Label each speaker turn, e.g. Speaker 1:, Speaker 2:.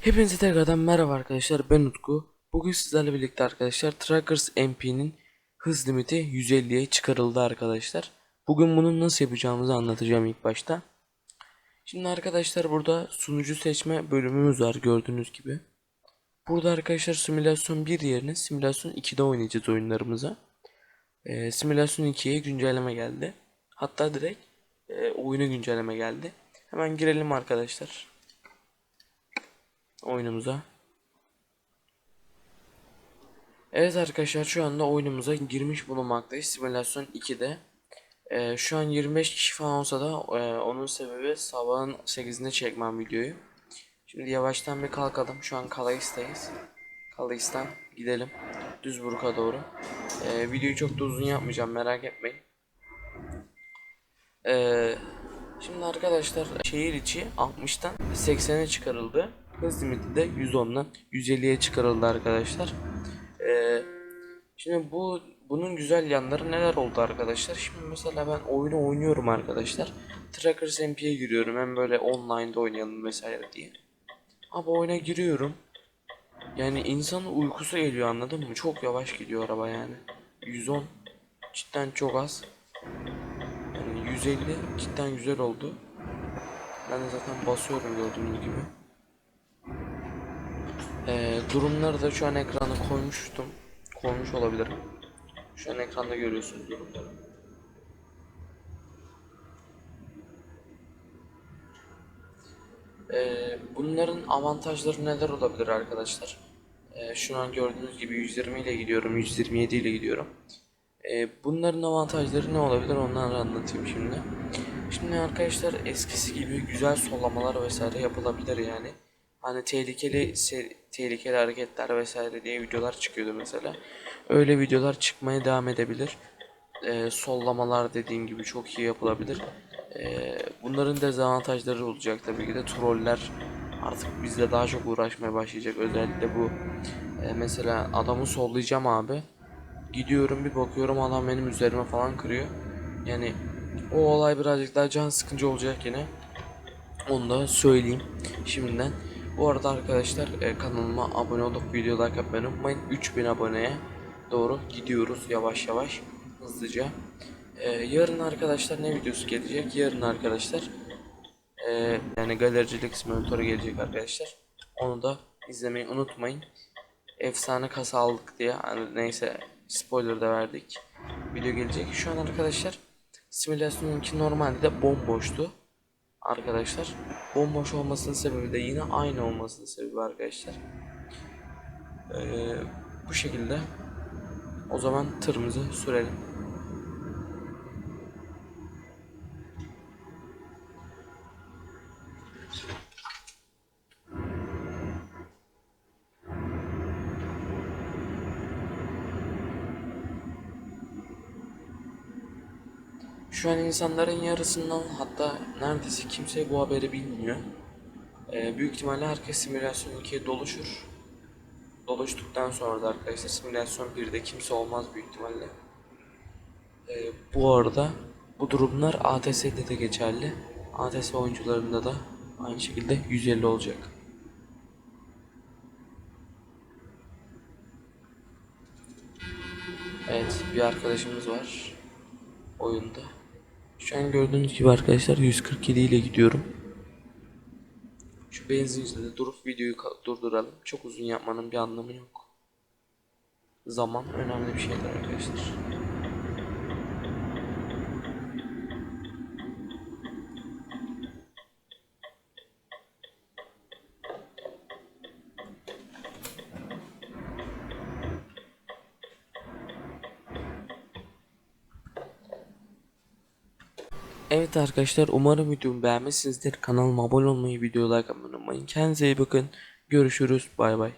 Speaker 1: Hepinize tekrardan merhaba arkadaşlar ben Utku. Bugün sizlerle birlikte arkadaşlar Trackers MP'nin hız limiti 150'ye çıkarıldı arkadaşlar. Bugün bunu nasıl yapacağımızı anlatacağım ilk başta. Şimdi arkadaşlar burada sunucu seçme bölümümüz var gördüğünüz gibi. Burada arkadaşlar simülasyon 1 yerine simülasyon 2'de oynayacağız oyunlarımıza. Ee, simülasyon 2'ye güncelleme geldi. Hatta direkt e, oyuna güncelleme geldi. Hemen girelim arkadaşlar oyunumuza. Evet arkadaşlar şu anda oyunumuza girmiş bulunmaktayız. Simülasyon 2'de. Ee, şu an 25 kişi falan olsa da e, onun sebebi sabahın 8'inde çekmem videoyu. Şimdi yavaştan bir kalkalım. Şu an Kalayis'tayız. Kalayis'tan gidelim. Düzburg'a doğru. Ee, videoyu çok da uzun yapmayacağım merak etmeyin. Ee, şimdi arkadaşlar şehir içi 60'tan 80'e çıkarıldı. Hız limiti de 110'dan 150'ye çıkarıldı arkadaşlar. Ee, şimdi bu bunun güzel yanları neler oldu arkadaşlar? Şimdi mesela ben oyunu oynuyorum arkadaşlar. Trackers MP'ye giriyorum. Hem böyle online'da oynayalım vesaire diye. Abi oyuna giriyorum. Yani insanın uykusu geliyor anladın mı? Çok yavaş gidiyor araba yani. 110 cidden çok az. Yani 150 cidden güzel oldu. Ben de zaten basıyorum gördüğünüz gibi. Ee, durumları da şu an ekrana koymuştum. Koymuş olabilirim. Şu an ekranda görüyorsunuz durumları. Ee, bunların avantajları neler olabilir arkadaşlar? Ee, şu an gördüğünüz gibi 120 ile gidiyorum, 127 ile gidiyorum. Ee, bunların avantajları ne olabilir onları anlatayım şimdi. Şimdi arkadaşlar eskisi gibi güzel sollamalar vesaire yapılabilir yani. Hani tehlikeli tehlikeli hareketler vesaire diye videolar çıkıyordu mesela. Öyle videolar çıkmaya devam edebilir. Ee, sollamalar dediğim gibi çok iyi yapılabilir. Ee, bunların dezavantajları olacak tabii ki de troller artık bizle daha çok uğraşmaya başlayacak. Özellikle bu e, mesela adamı sollayacağım abi. Gidiyorum bir bakıyorum adam benim üzerime falan kırıyor. Yani o olay birazcık daha can sıkıcı olacak yine. Onu da söyleyeyim şimdiden. Bu arada arkadaşlar e, kanalıma abone olup video like atmayı unutmayın. 3000 aboneye doğru gidiyoruz yavaş yavaş hızlıca. E, yarın arkadaşlar ne videosu gelecek? Yarın arkadaşlar e, yani galericilik simülatörü gelecek arkadaşlar. Onu da izlemeyi unutmayın. Efsane kasa aldık diye hani neyse spoiler da verdik. Video gelecek. Şu an arkadaşlar simülasyonunki normalde de bomboştu arkadaşlar. Bomboş olmasının sebebi de yine aynı olmasının sebebi arkadaşlar. Ee, bu şekilde o zaman tırımızı sürelim. Şu an insanların yarısından hatta neredeyse kimse bu haberi bilmiyor. Ee, büyük ihtimalle herkes simülasyon 2'ye doluşur. Doluştuktan sonra da arkadaşlar simülasyon 1'de kimse olmaz büyük ihtimalle. Ee, bu arada bu durumlar ATS'de de geçerli. ATS oyuncularında da aynı şekilde 150 olacak. Evet bir arkadaşımız var oyunda. Şu an gördüğünüz gibi arkadaşlar 147 ile gidiyorum. Şu benzincide de durup videoyu durduralım. Çok uzun yapmanın bir anlamı yok. Zaman önemli bir şeydir arkadaşlar. Evet arkadaşlar umarım videomu beğenmişsinizdir. Kanalıma abone olmayı, videoya like atmayı unutmayın. Kendinize iyi bakın. Görüşürüz. Bay bay.